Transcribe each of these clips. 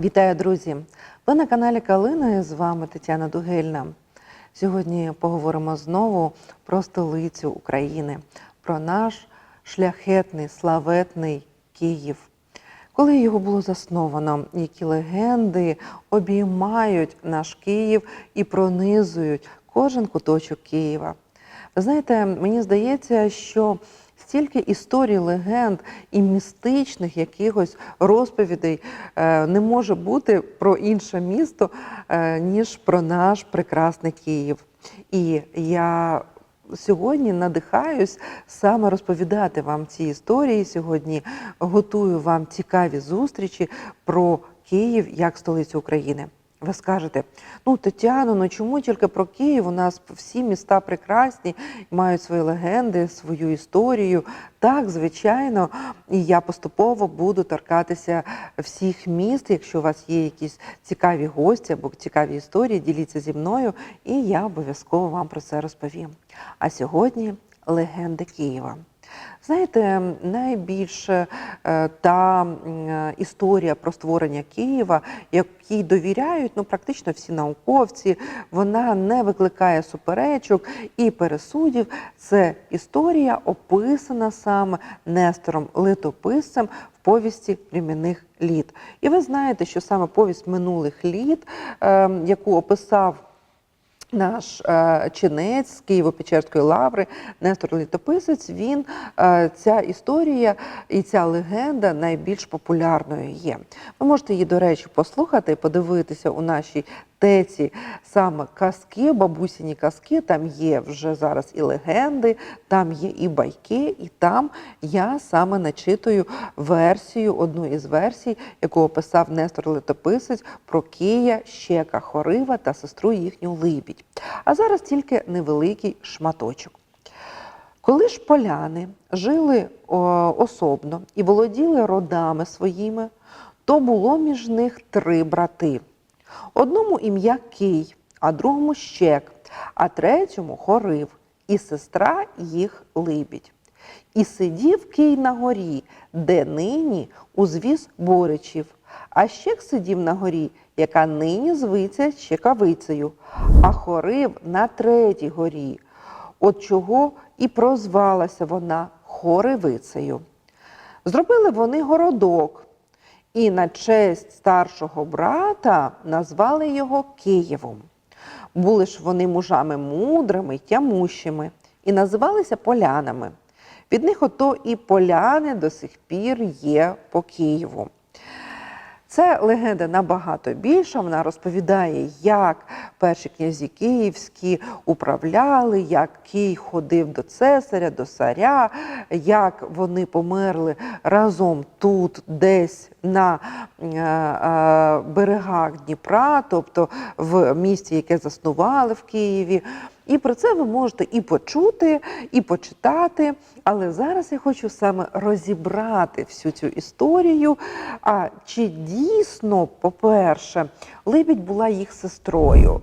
Вітаю, друзі! Ви на каналі Калина і з вами Тетяна Дугельна. Сьогодні поговоримо знову про столицю України, про наш шляхетний, славетний Київ. Коли його було засновано, які легенди обіймають наш Київ і пронизують кожен куточок Києва. Ви знаєте, мені здається, що стільки історій, легенд і містичних якихось розповідей е, не може бути про інше місто, е, ніж про наш прекрасний Київ. І я сьогодні надихаюсь саме розповідати вам ці історії. Сьогодні готую вам цікаві зустрічі про Київ як столицю України. Ви скажете, ну Тетяно, ну чому тільки про Київ? У нас всі міста прекрасні, мають свої легенди, свою історію. Так, звичайно, і я поступово буду торкатися всіх міст. Якщо у вас є якісь цікаві гості або цікаві історії, діліться зі мною, і я обов'язково вам про це розповім. А сьогодні легенди Києва. Знаєте, найбільше е, та е, історія про створення Києва, якій довіряють ну практично всі науковці, вона не викликає суперечок і пересудів. Це історія описана саме Нестором Литописцем в повісті племінних літ. І ви знаєте, що саме повість минулих літ, е, яку описав наш е, чинець з Києво-Печерської лаври Нестор Літописець, він е, ця історія і ця легенда найбільш популярною є. Ви можете її, до речі, послухати і подивитися у нашій теці саме казки, бабусіні казки. Там є вже зараз і легенди, там є і байки, і там я саме начитую версію, одну із версій, яку описав Нестор Летописець про Кия, Щека Хорива та сестру їхню Либідь. А зараз тільки невеликий шматочок. Коли ж поляни жили о, особно і володіли родами своїми, то було між них три брати. Одному ім'я Кий, а другому щек, а третьому хорив, і сестра їх либідь. І сидів Кий на горі, де нині узвіз Боричів, а щек сидів на горі, яка нині звиться Чекавицею, а хорив на третій горі, от чого і прозвалася вона Хоривицею. Зробили вони городок, і на честь старшого брата назвали його Києвом. Були ж вони мужами мудрими тямущими і називалися полянами. Від них ото і поляни до сих пір є по Києву. Це легенда набагато більша. Вона розповідає, як перші князі київські управляли, як Кий ходив до цесаря, до царя, як вони померли разом тут, десь на е, е, берегах Дніпра, тобто в місті, яке заснували в Києві. І про це ви можете і почути, і почитати. Але зараз я хочу саме розібрати всю цю історію. А чи дійсно, по-перше, Либідь була їх сестрою?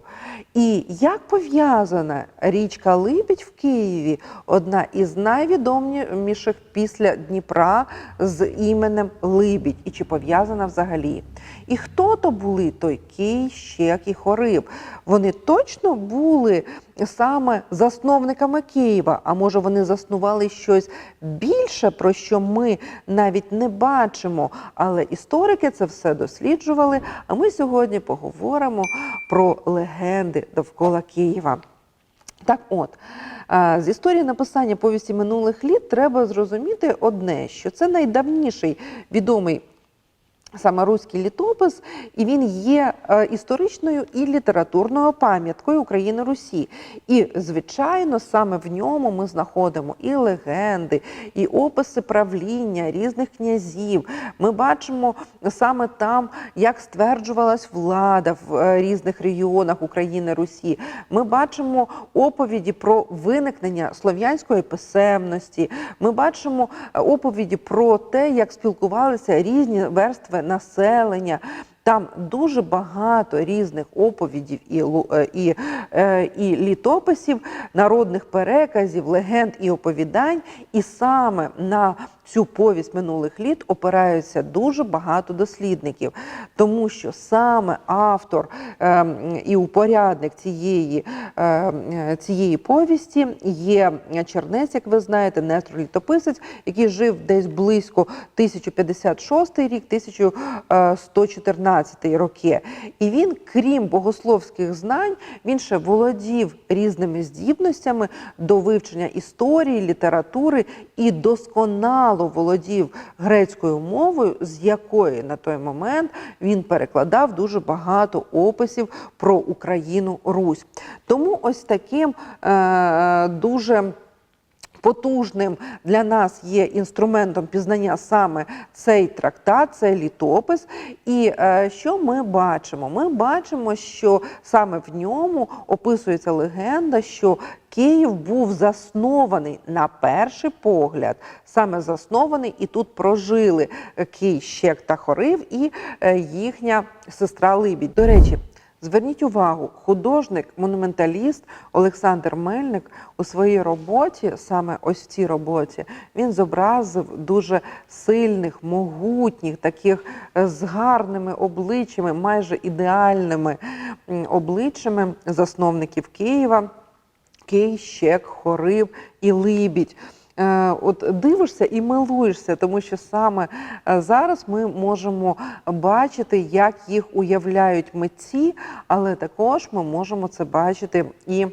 І як пов'язана річка Либідь в Києві, одна із найвідоміших після Дніпра з іменем Либідь, і чи пов'язана взагалі? І хто то були той Кий, Щек і Хорив? Вони точно були саме засновниками Києва. А може вони заснували щось більше, про що ми навіть не бачимо. Але історики це все досліджували. А ми сьогодні поговоримо про легенди довкола Києва. Так от, з історії написання повісті минулих літ треба зрозуміти одне, що це найдавніший відомий саме руський літопис, і він є е, історичною і літературною пам'яткою України Русі. І, звичайно, саме в ньому ми знаходимо і легенди, і описи правління різних князів. Ми бачимо саме там, як стверджувалась влада в е, різних регіонах України Русі. Ми бачимо оповіді про виникнення слов'янської писемності. Ми бачимо е, оповіді про те, як спілкувалися різні верстви населення. Там дуже багато різних оповідів і е, і, е, і літописів, народних переказів, легенд і оповідань. І саме на цю повість минулих літ опираються дуже багато дослідників, тому що саме автор е, і упорядник цієї, е, цієї повісті є чернець, як ви знаєте, Нестор Літописець, який жив десь близько 1056 рік, 1114 роки. І він, крім богословських знань, він ще володів різними здібностями до вивчення історії, літератури і досконало володів грецькою мовою, з якої на той момент він перекладав дуже багато описів про Україну Русь. Тому ось таким е, дуже потужним для нас є інструментом пізнання саме цей трактат, цей літопис. І е, що ми бачимо? Ми бачимо, що саме в ньому описується легенда, що Київ був заснований на перший погляд, саме заснований, і тут прожили Кий, Щек та Хорив і е, їхня сестра Либідь. До речі. Зверніть увагу, художник-монументаліст Олександр Мельник у своїй роботі, саме ось в цій роботі, він зобразив дуже сильних, могутніх, таких е, з гарними обличчями, майже ідеальними обличчями засновників Києва. Кий, Щек, Хорив і Либідь. Е, От дивишся і милуєшся, тому що саме е, зараз ми можемо бачити, як їх уявляють митці, але також ми можемо це бачити і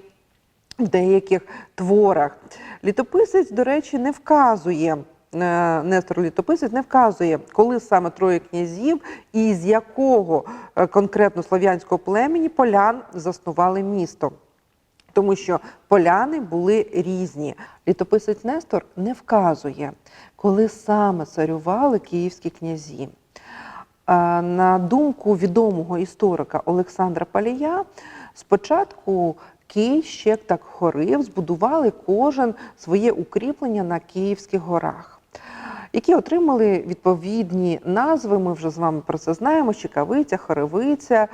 в деяких творах. Літописець, до речі, не вказує. е, Нестор Літописець не вказує, коли саме троє князів і з якого конкретно слов'янського племені полян заснували місто тому що поляни були різні. Літописець Нестор не вказує, коли саме царювали київські князі. На думку відомого історика Олександра Палія, спочатку Київ, Щек та Хорив збудували кожен своє укріплення на Київських горах. Які отримали відповідні назви, ми вже з вами про це знаємо: Чекавиця, Хоревиця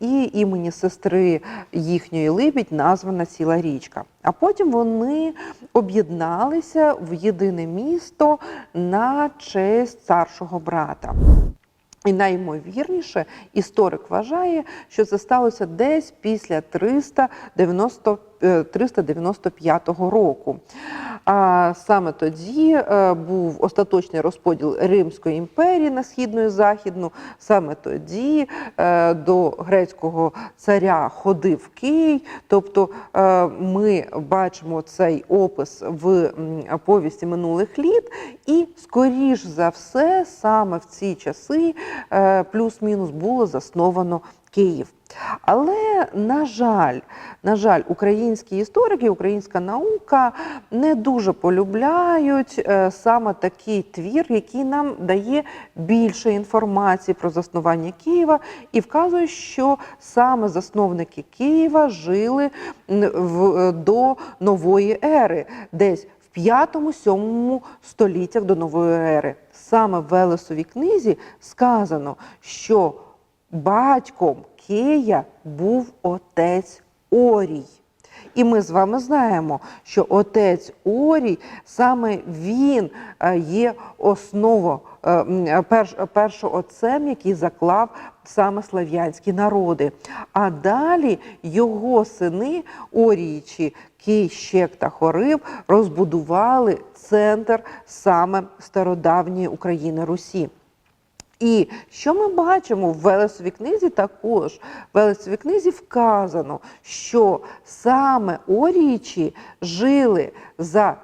і імені сестри їхньої Либідь названа ціла річка. А потім вони об'єдналися в єдине місто на честь старшого брата. І найімовірніше історик вважає, що це сталося десь після 390, е, 395 року. А саме тоді е, був остаточний розподіл Римської імперії на східну і західну. Саме тоді е, до грецького царя ходив Кий. Тобто е, ми бачимо цей опис в повісті минулих літ, і скоріш за все, саме в ці часи плюс-мінус було засновано Київ. Але на жаль, на жаль, українські історики, українська наука не дуже полюбляють е, саме такий твір, який нам дає більше інформації про заснування Києва, і вказує, що саме засновники Києва жили в, е, до нової ери, десь в 5-7 століттях до нової ери. Саме в Велесовій книзі сказано, що батьком Кея був отець Орій. І ми з вами знаємо, що отець Орій, саме він е, є осново е, перш, першоотцем, який заклав саме слав'янські народи. А далі його сини Оріїчі, Кий, Щек та Хорив розбудували центр саме стародавньої України Русі. І що ми бачимо в Велесовій книзі? Також в Велесовій книзі вказано, що саме орічі жили за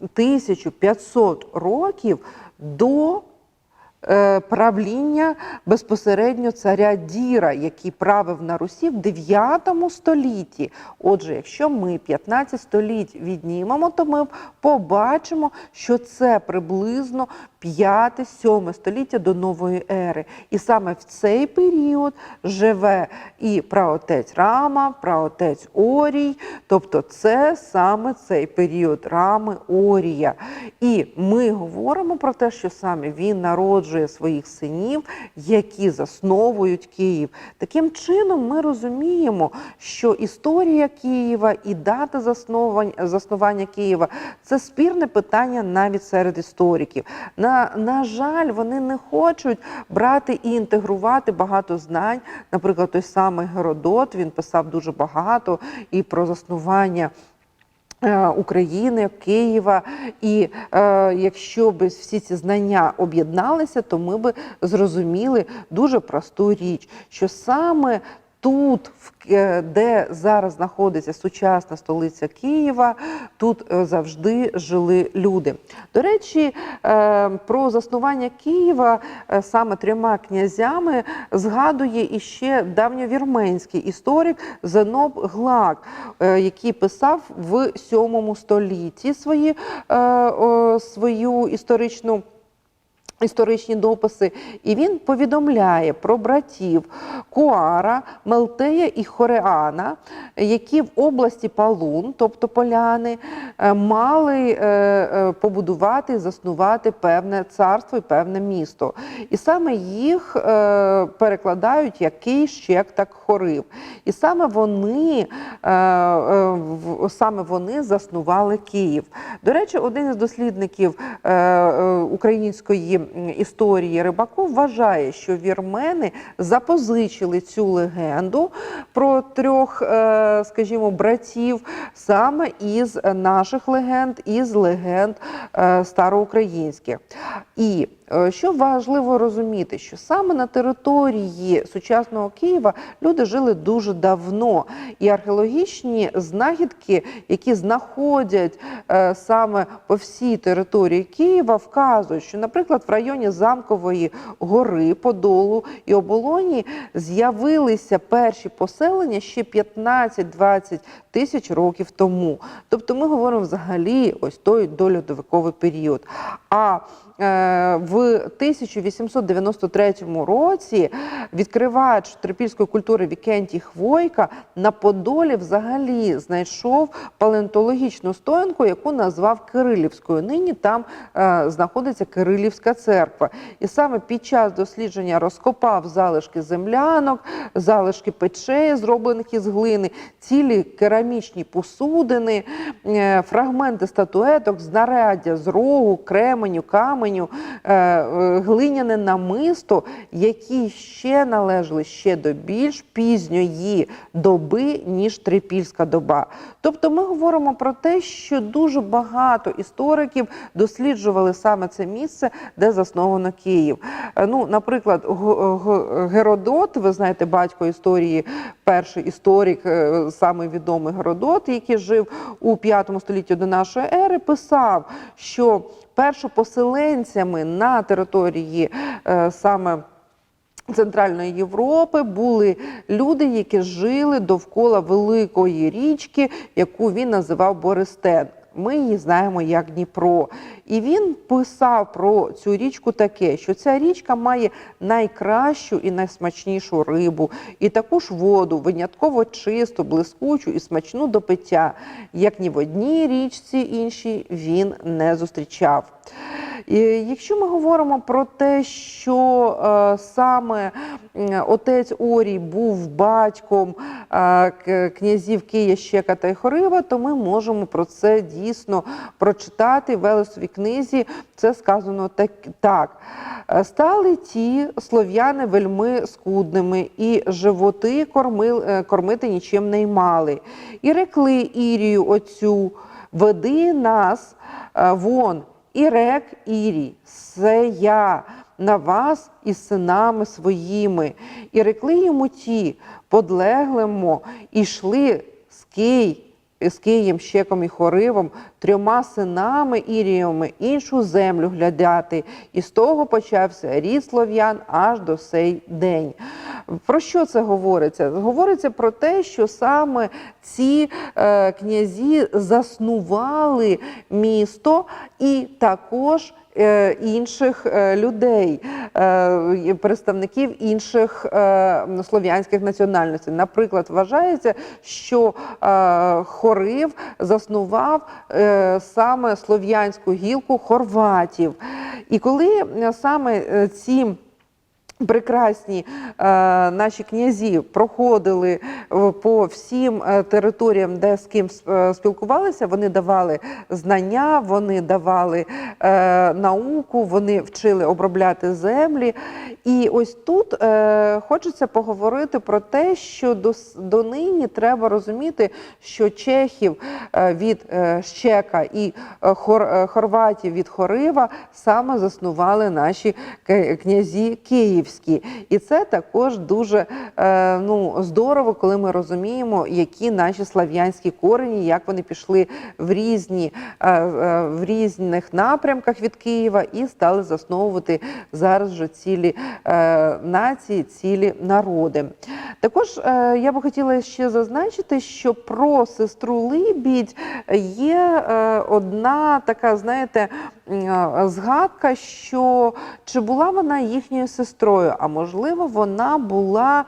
1500 років до правління безпосередньо царя Діра, який правив на Русі в 9 столітті. Отже, якщо ми 15 століть віднімемо, то ми побачимо, що це приблизно 5-7 століття до нової ери. І саме в цей період живе і праотець Рама, праотець Орій, тобто це саме цей період Рами Орія. І ми говоримо про те, що саме він народжує народжує своїх синів, які засновують Київ. Таким чином, ми розуміємо, що історія Києва і дата заснувань- заснування Києва це спірне питання навіть серед істориків. На, на жаль, вони не хочуть брати і інтегрувати багато знань. Наприклад, той самий Геродот він писав дуже багато і про заснування. Е, України, Києва, і е, якщо б всі ці знання об'єдналися, то ми б зрозуміли дуже просту річ, що саме тут, де зараз знаходиться сучасна столиця Києва, тут е, завжди жили люди. До речі, е, про заснування Києва е, саме трьома князями згадує іще давньовірменський історик Зеноб Глак, е, який писав в 7 столітті свої, е, свою історичну. Історичні дописи, і він повідомляє про братів Куара, Мелтея і Хореана, які в області Палун, тобто поляни, е, мали е, е, побудувати, заснувати певне царство і певне місто. І саме їх перекладають як Кий, Щек, так Хорив. І саме вони, саме вони заснували Київ. До речі, один із дослідників української історії Рибаков вважає, що вірмени запозичили цю легенду про трьох, е, скажімо, братів саме із наших легенд, із легенд е, староукраїнських. І що важливо розуміти, що саме на території сучасного Києва люди жили дуже давно, і археологічні знахідки, які знаходять е, саме по всій території Києва, вказують, що, наприклад, в районі Замкової гори, Подолу і Оболоні з'явилися перші поселення ще 15-20 тисяч років тому. Тобто ми говоримо взагалі ось той дольодовиковий період. А е, в 1893 році відкривач трипільської культури Вікентій Хвойка на Подолі взагалі знайшов палеонтологічну стоянку, яку назвав Кирилівською. Нині там е, знаходиться Кирилівська церква. І саме під час дослідження розкопав залишки землянок, залишки печей, зроблених із глини, цілі керамічні посудини, е, фрагменти статуеток, знаряддя з рогу, кременю, каменю, е, е, глиняне намисто, які ще належали ще до більш пізньої доби, ніж трипільська доба. Тобто ми говоримо про те, що дуже багато істориків досліджували саме це місце, де засновано Київ. Е, Ну, наприклад, Геродот, ви знаєте, батько історії, перший історик, самий відомий Геродот, який жив у 5 столітті до нашої ери, писав, що першопоселенцями на території е, саме Центральної Європи були люди, які жили довкола великої річки, яку він називав Бористен. Ми її знаємо як Дніпро. І він писав про цю річку таке, що ця річка має найкращу і найсмачнішу рибу, і таку ж воду, винятково чисту, блискучу і смачну до пиття, як ні в одній річці іншій він не зустрічав. І Якщо ми говоримо про те, що е, саме отець Орій був батьком е, князів Кия, Щека та Хорива, то ми можемо про це дійсно прочитати в Велесовій книзі. Це сказано так. так. Е, Стали ті слов'яни вельми скудними, і животи кормил, е, кормити нічим не й мали. І рекли Ірію оцю, веди нас вон. І рек Ірі, це я на вас із синами своїми. І рекли йому ті, подлеглимо, і йшли з Кий, з Києм, Щеком і Хоривом, трьома синами Іріями іншу землю глядати. І з того почався рід слов'ян аж до сей день. Про що це говориться? Говориться про те, що саме ці е, князі заснували місто і також інших е, людей, е, представників інших е, слов'янських національностей. Наприклад, вважається, що е, Хорив заснував е, саме слов'янську гілку хорватів. І коли е, саме е, ці прекрасні е, наші князі проходили е, по всім е, територіям, де з ким спілкувалися, вони давали знання, вони давали науку, вони вчили обробляти землі. І ось тут хочеться поговорити про те, що донині треба розуміти, що чехів від Щека і хор, хорватів від Хорива саме заснували наші князі київські. І це також дуже е, ну, здорово, коли ми розуміємо, які наші слав'янські корені, як вони пішли в різні е, е, в різних напрямках від Києва і стали засновувати зараз вже цілі е, нації, цілі народи. Також е, я би хотіла ще зазначити, що про сестру Либідь є е, одна така, знаєте, е, згадка, що чи була вона їхньою сестрою, а можливо, вона була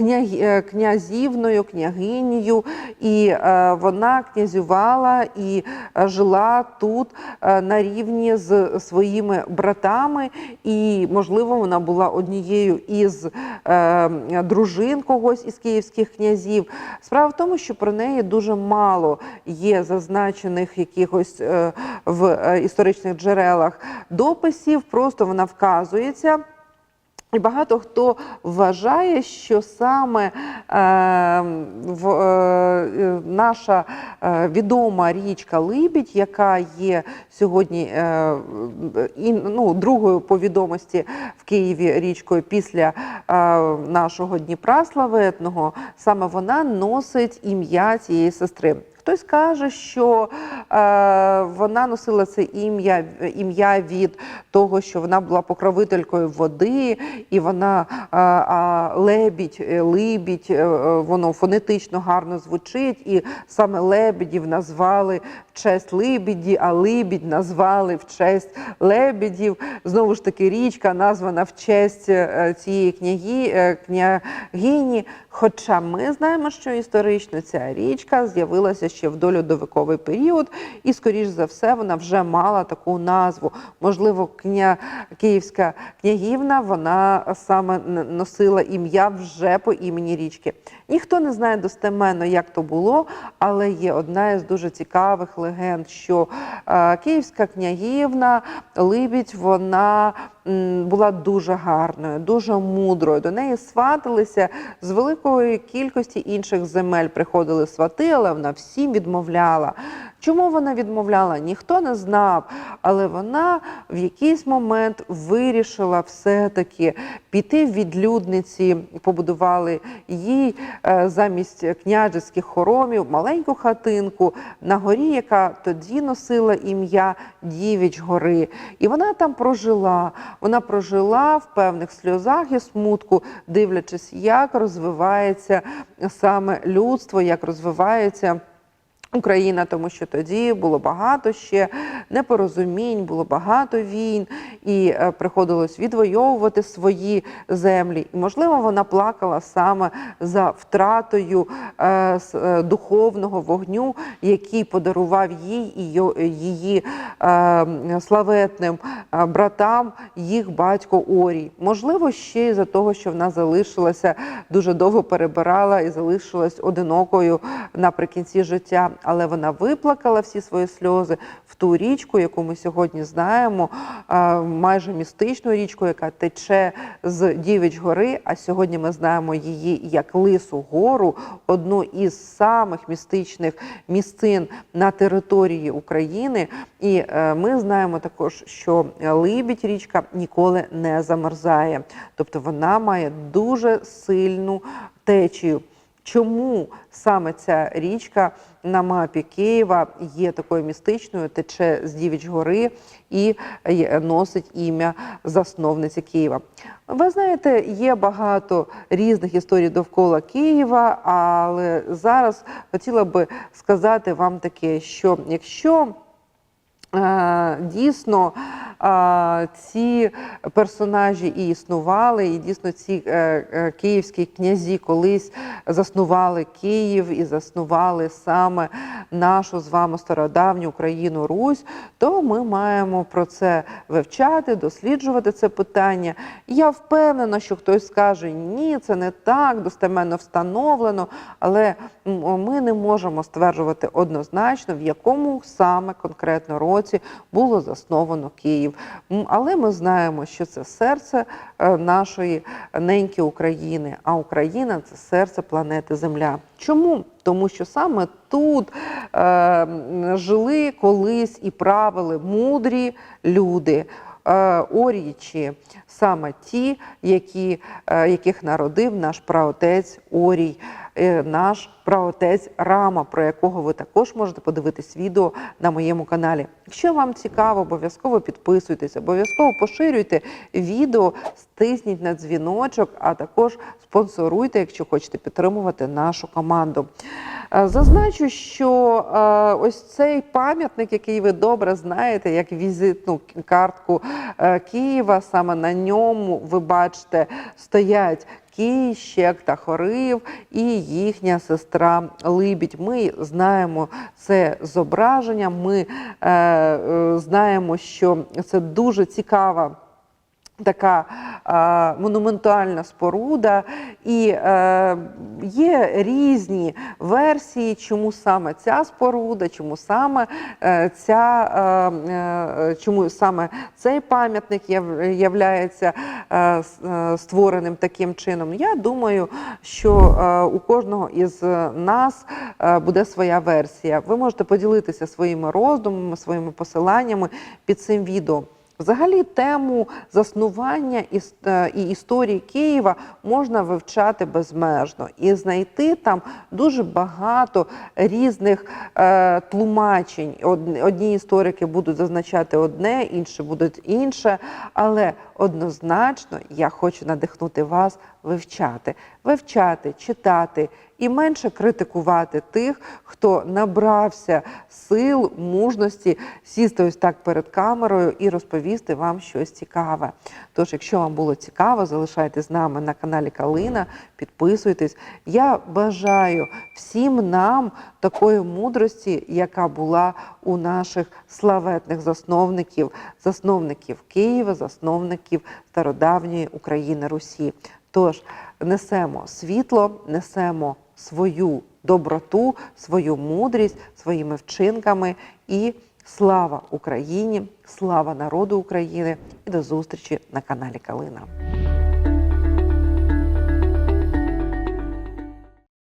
е, князівною, княгинею, і е, вона князювала і е, жила тут на рівні з своїми братами, і можливо, вона була однією із дружин когось із київських князів. Справа в тому, що про неї дуже мало є зазначених якихось в історичних джерелах дописів, просто вона вказується. І багато хто вважає, що саме е, в, е, наша е, відома річка Либідь, яка є сьогодні е, і, ну, другою по відомості в Києві річкою після е, нашого Дніпра славетного, саме вона носить ім'я цієї сестри. Хтось каже, що е, вона носила це ім'я ім'я від того, що вона була покровителькою води, і вона е, е, лебідь, либідь, е, е, воно фонетично гарно звучить, і саме лебедів назвали честь либіді, а либідь назвали в честь лебедів. Знову ж таки, річка названа в честь е, цієї княгі, е, княгині. Хоча ми знаємо, що історично ця річка з'явилася ще в дольодовиковий період, і, скоріш за все, вона вже мала таку назву. Можливо, кня... київська княгівна вона саме носила ім'я вже по імені річки. Ніхто не знає достеменно, як то було, але є одна із дуже цікавих легенд, що е, київська княгівна Либідь, вона була дуже гарною, дуже мудрою. До неї сватилися з великої кількості інших земель. Приходили свати, але вона всім відмовляла. Чому вона відмовляла? Ніхто не знав, але вона в якийсь момент вирішила все-таки піти в відлюдниці, побудували їй е, замість княжеських хоромів маленьку хатинку на горі, яка тоді носила ім'я Дівіч гори. І вона там прожила. Вона прожила в певних сльозах і смутку, дивлячись, як розвивається саме людство, як розвивається. Україна, тому що тоді було багато ще непорозумінь, було багато війн, і е, приходилось відвоювати свої землі. І можливо, вона плакала саме за втратою е, е, духовного вогню, який подарував їй і її славетним братам їх батько Орій. Можливо, ще й за того, що вона залишилася дуже довго перебирала і залишилась одинокою наприкінці життя, але вона виплакала всі свої сльози в ту річку, яку ми сьогодні знаємо, майже містичну річку, яка тече з Дівич гори. А сьогодні ми знаємо її як Лису гору, одну із самих містичних місцин на території України. І е, ми знаємо також, що Либідь річка ніколи не замерзає, тобто вона має дуже сильну течію. Чому саме ця річка на мапі Києва є такою містичною, тече з Дівіч гори і носить ім'я засновниці Києва? Ви знаєте, є багато різних історій довкола Києва, але зараз хотіла би сказати вам таке, що якщо Е, Дійсно, е, ці персонажі і існували, і дійсно ці е, е, київські князі колись заснували Київ і заснували саме нашу з вами стародавню Україну Русь, то ми маємо про це вивчати, досліджувати це питання. Я впевнена, що хтось скаже, ні, це не так, достеменно встановлено, але ми не можемо стверджувати однозначно, в якому саме конкретно році було засновано Київ. Але ми знаємо, що це серце е, нашої неньки України, а Україна це серце планети Земля. Чому? Тому що саме тут е, жили колись і правили мудрі люди. е, Орічі, саме ті, які, е, яких народив наш праотець Орій, е, наш праотець Рама, про якого ви також можете подивитись відео на моєму каналі. Якщо вам цікаво, обов'язково підписуйтесь, обов'язково поширюйте відео, стисніть на дзвіночок, а також спонсоруйте, якщо хочете підтримувати нашу команду. Е, Зазначу, що е, ось цей пам'ятник, який ви добре знаєте, як візитну картку е, Києва, саме на ньому ви бачите стоять Кій, Щек та Хорив і їхня сестра Либідь. Ми знаємо це зображення. Ми е, е, знаємо, що це дуже цікава. Така е, монументальна споруда, і е, є різні версії, чому саме ця споруда, чому саме е, ця, е, е, чому саме цей пам'ятник яв- являється е, е, створеним таким чином. Я думаю, що е, у кожного із нас е, буде своя версія. Ви можете поділитися своїми роздумами, своїми посиланнями під цим відео. Взагалі тему заснування е, і історії Києва можна вивчати безмежно і знайти там дуже багато різних е, тлумачень. Одні історики будуть зазначати одне, інші будуть інше, але однозначно я хочу надихнути вас вивчати, вивчати, читати і менше критикувати тих, хто набрався сил, мужності сісти ось так перед камерою і розповісти вам щось цікаве. Тож, якщо вам було цікаво, залишайте з нами на каналі Калина, підписуйтесь. Я бажаю всім нам такої мудрості, яка була у наших славетних засновників, засновників Києва, засновників стародавньої України Русі. Тож несемо світло, несемо свою доброту, свою мудрість своїми вчинками і слава Україні, слава народу України і до зустрічі на каналі Калина.